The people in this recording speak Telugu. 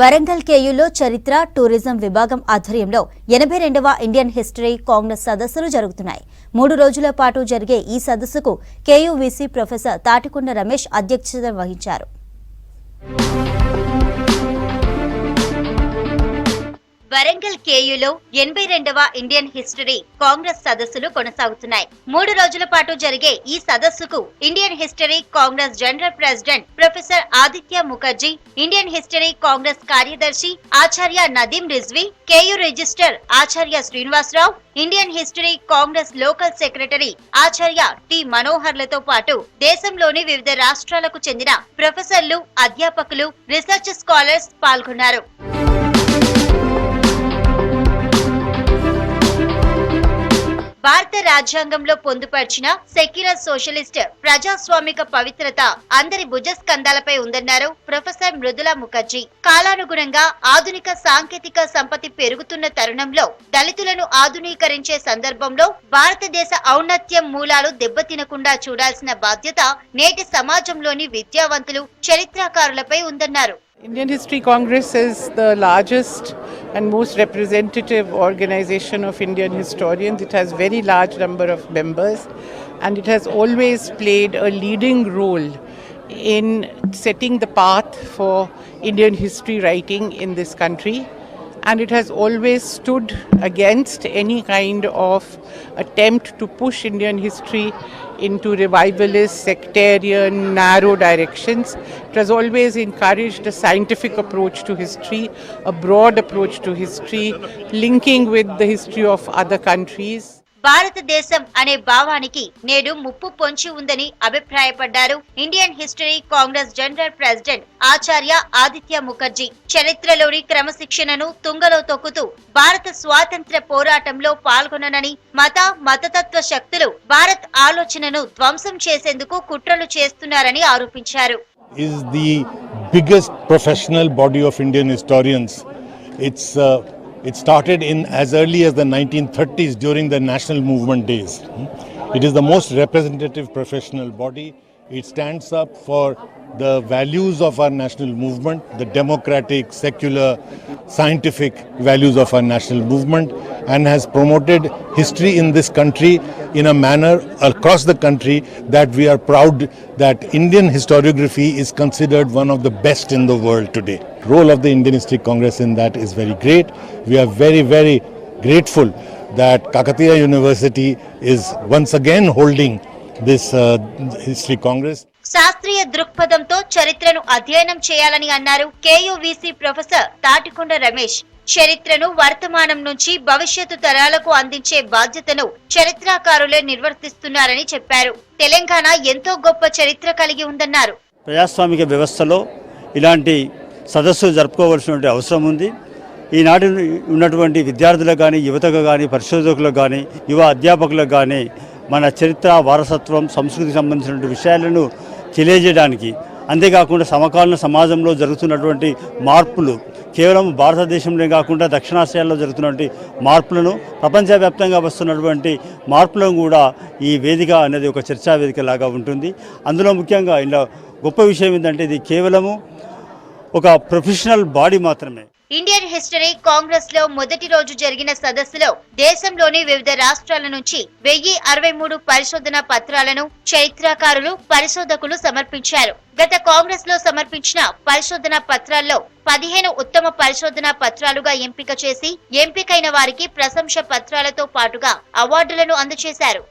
వరంగల్ కేయులో చరిత్ర టూరిజం విభాగం ఆధ్వర్యంలో ఎనభై రెండవ ఇండియన్ హిస్టరీ కాంగ్రెస్ సదస్సులు జరుగుతున్నాయి. మూడు రోజుల పాటు జరిగే ఈ సదస్సుకు కేయువిసి ప్రొఫెసర్ తాటికొండ రమేష్ అధ్యక్షత వహించారు. వరంగల్ కేయులో ఎనభై రెండవ ఇండియన్ హిస్టరీ కాంగ్రెస్ సదస్సులు కొనసాగుతున్నాయి. మూడు రోజుల పాటు జరిగే ఈ సదస్సుకు Indian history congress general president professor Aditya Mukherjee Indian history congress కార్యదర్శి Acharya Nadeem Rizvi KU register Acharya Srinivasarao Indian history congress local secretary Acharya T మనోహర్లతో పాటు దేశంలోని వివిధ రాష్ట్రాలకు చెందిన ప్రొఫెసర్లు అధ్యాపకులు రీసెర్చ్ స్కాలర్స్ పాల్గొన్నారు. భారత రాజ్యాంగంలో పొందుపరిచిన సెక్యులర్ సోషలిస్ట్ ప్రజాస్వామిక పవిత్రత అందరి భుజస్కంధాలపై ఉందన్నారు ప్రొఫెసర్ మృదులా ముఖర్జీ. కాలానుగుణంగా ఆధునిక సాంకేతిక సంపత్తి పెరుగుతున్న తరుణంలో దళితులను ఆధునీకరించే సందర్భంలో భారతదేశ ఔన్నత్యం మూలాలు దెబ్బతినకుండా చూడాల్సిన బాధ్యత నేటి సమాజంలోని విద్యావంతులు చరిత్రకారులపై ఉందన్నారు. Indian History Congress is the largest and most representative organization of Indian historians. It has very large number of members and it has always played a leading role in setting the path for Indian history writing in this country and it has always stood against any kind of attempt to push Indian history into revivalist, sectarian, narrow directions. It has always encouraged a scientific approach to history, a broad approach to history, linking with the history of other countries. భారతదేశం అనే భావానికి నేడు ముప్పు పొంచి ఉందని అభిప్రాయపడ్డారు. Indian history congress general president Acharya Aditya Mukherjee. చరిత్రలోని క్రమశిక్షణను తుంగలో తొక్కుతూ భారత స్వాతంత్ర్య పోరాటంలో పాల్గొననని మత మతతత్వ శక్తులు భారత్ ఆలోచనను ధ్వంసం చేసేందుకు కుట్రలు చేస్తున్నారని ఆరోపించారు. Is the biggest professional body of Indian historians. It's, uh, it started in as early as the 1930s during the national movement days. It is the most representative professional body. It stands up for the values of our national movement, the democratic, secular, scientific values of our national movement, and has promoted history in this country in a manner across the country that we are proud that Indian historiography is considered one of the best in the world today. Role of the Indian History Congress in that is very great. We are very, very grateful that Kakatiya University is once again holding this uh, History Congress. శాస్త్రీయ దృక్పథంతో చరిత్రను అధ్యయనం చేయాలని అన్నారు కేయువిసి ప్రొఫెసర్ తాటికొండ రమేష్ చరిత్రను వర్తమానం నుంచి భవిష్యత్తు తరాలకు అందించే బాధ్యతను చరిత్రకారులే నిర్వర్తిస్తున్నారని చెప్పారు తెలంగాణ ఎంతో గొప్ప చరిత్ర కలిగి ఉందన్నారు ప్రజాస్వామిక వ్యవస్థలో ఇలాంటి సదస్సు జరుపుకోవాల్సినటువంటి అవసరం ఉంది. ఈనాటి ఉన్నటువంటి విద్యార్థులకు కానీ యువతకు కానీ పరిశోధకులకు కానీ యువ అధ్యాపకులకు కానీ మన చరిత్ర వారసత్వం సంస్కృతికి సంబంధించినటువంటి విషయాలను తెలియజేయడానికి అంతేకాకుండా సమకాలీన సమాజంలో జరుగుతున్నటువంటి మార్పులు కేవలం భారతదేశంలో కాకుండా దక్షిణాసియాలో జరుగుతున్నటువంటి మార్పులను ప్రపంచవ్యాప్తంగా వస్తున్నటువంటి మార్పులను కూడా ఈ వేదిక అనేది ఒక చర్చా వేదిక లాగా ఉంటుంది. అందులో ముఖ్యంగా ఇలా గొప్ప విషయం ఏంటంటే ఇది కేవలము ఒక ప్రొఫెషనల్ బాడీ మాత్రమే. ఇండియన్ హిస్టరీ కాంగ్రెస్లో మొదటి రోజు జరిగిన సదస్సులో దేశంలోని వివిధ రాష్ట్రాల నుంచి వెయ్యి అరవై మూడు పరిశోధన పత్రాలను చరిత్రకారులు పరిశోధకులు సమర్పించారు. గత కాంగ్రెస్లో సమర్పించిన పరిశోధన పత్రాల్లో పదిహేను ఉత్తమ పరిశోధన పత్రాలుగా ఎంపిక చేసి ఎంపికైన వారికి ప్రశంస పత్రాలతో పాటుగా అవార్డులను అందజేశారు.